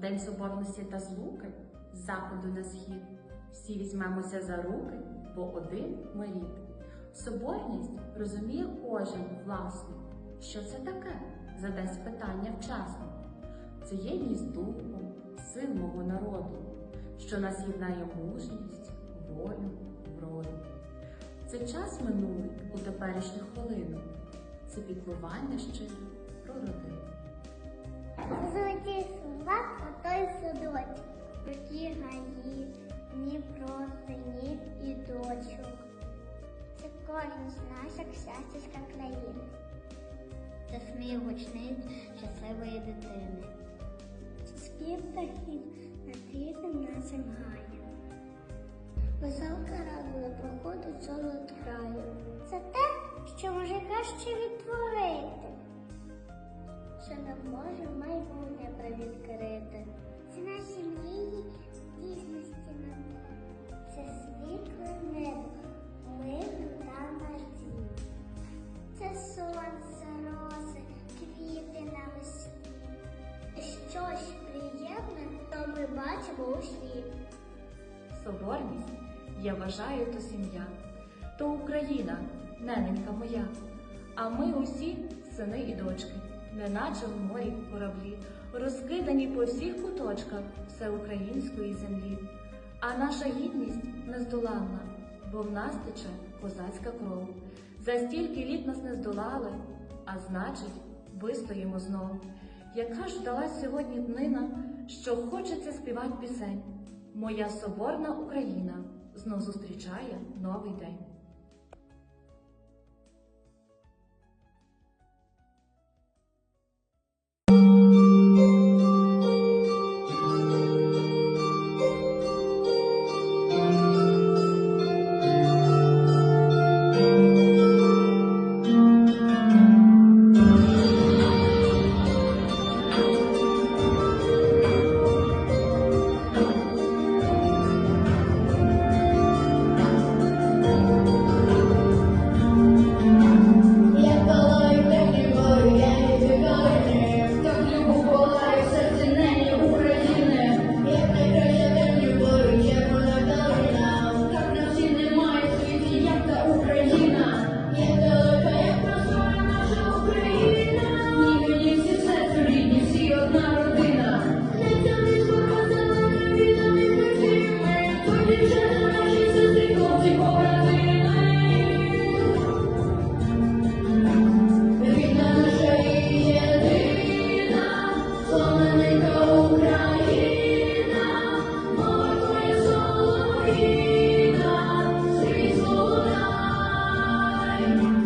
День соборності та злуки з заходу на схід. Всі візьмемося за руки, бо один ми рід. Соборність розуміє кожен власно. Що це таке? Задасть питання вчасно. Це єдність духу, сил мого народу, що нас єднає мужність, волю, вроду. Це час минулий у теперішню хвилину. Це піклування щире про родину. Щастячка країна. Це сміх гучний щасливої дитини. Спів птахів над рідним нашим гаєм. Веселка радує проходить цього краю. Це те, що може краще відтворити що нам може майбутнє привідкрити. Це наші мрії у світ. Соборність, я вважаю, то сім'я, то Україна, нененька моя. А ми усі сини і дочки, неначе в морі кораблі, розкидані по всіх куточках всеукраїнської землі. А наша гідність нездоланна, бо в нас тече козацька кров. За стільки літ нас не здолали, а значить, вистоїмо знов. Яка ж вдалась сьогодні днина, що хочеться співати пісень. Моя соборна Україна знов зустрічає новий день. time.